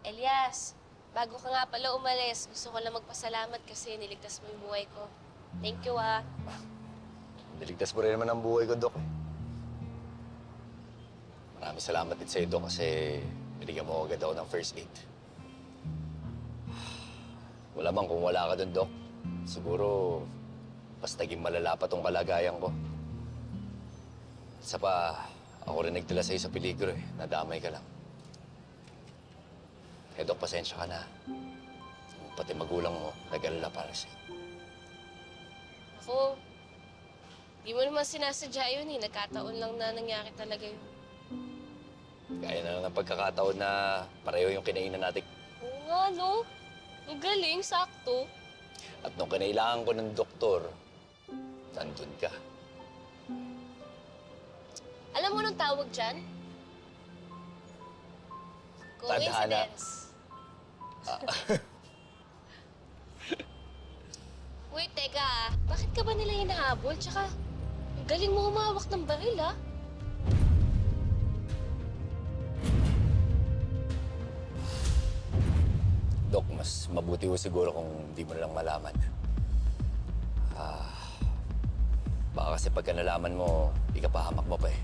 Elias, bago ka nga pala umalis, gusto ko lang magpasalamat kasi niligtas mo yung buhay ko. Thank you, ah. Niligtas mo rin naman ang buhay ko, Dok. Maraming salamat din sa'yo, Dok, kasi binigyan mo agad ako ng first aid. Wala man kung wala ka dun, Dok. Siguro, mas naging malala pa tong kalagayan ko. Isa pa, ako rin nagdala sa'yo sa peligro eh. Nadamay ka lang. Eh, Dok, pasensya ka na. Pati magulang mo, nag-alala para sa'yo. Ako, di mo naman sinasadya yun eh. Nagkataon lang na nangyari talaga yun. Gaya na lang ng pagkakataon na pareho yung kinainan natin. Oo nga, no? Ang galing, sakto. At nung kinailangan ko ng doktor, nandun ka. Alam mo nung tawag dyan? Tadhana. Coincidence. Wait, teka ah. Bakit ka ba nila hinahabol? Tsaka, galing mo humawak ng baril ah. Dok, mas mabuti ko siguro kung di mo na lang malaman. Ah, baka kasi pagka nalaman mo, ikapahamak mo pa eh.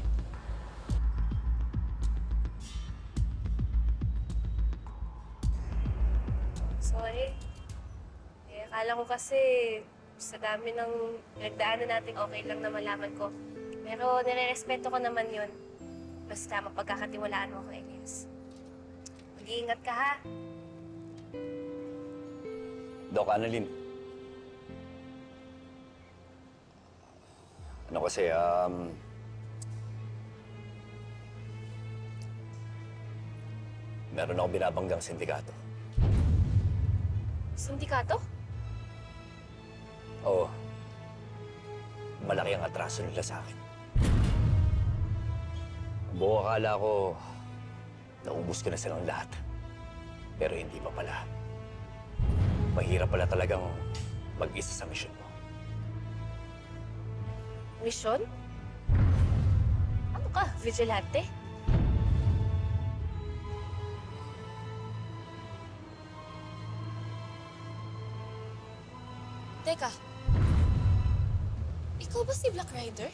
Sorry. Eh, akala ko kasi sa dami ng pinagdaanan natin, okay lang na malaman ko. Pero nire-respeto ko naman yun. Basta mapagkakatiwalaan mo ko, Elias. Mag-iingat ka, ha? Dok, Annalyn. Ano kasi, um... Meron ako binabanggang sindikato. Sindikato? Oo. Malaki ang atraso nila sa akin. Buo akala ko, naubos ko na silang lahat. Pero hindi pa pala. Mahirap pala talagang mag-isa sa misyon mo. Misyon? Ano ka, vigilante? Teka. Ikaw ba si Black Rider?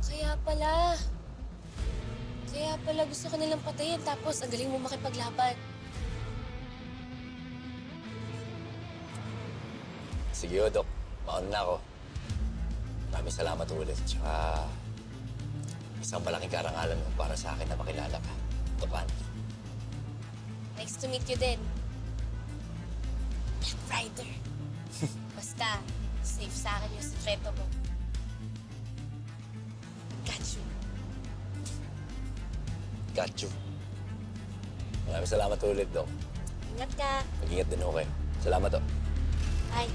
Kaya pala. Kaya pala gusto ka nilang patayin tapos ang galing mo makipaglaban. Sige, Dok. Mauna na ako. Maraming salamat ulit. Tsaka isang malaking karangalan mo para sa akin na makilala ka. Topan. Nice to meet you din. Black Rider. Basta, safe sa akin yung sekreto mo. Got you. Got you. Maraming salamat ulit, Dok. Ingat ka. Mag-ingat din ako kayo. Salamat, oh. Bye.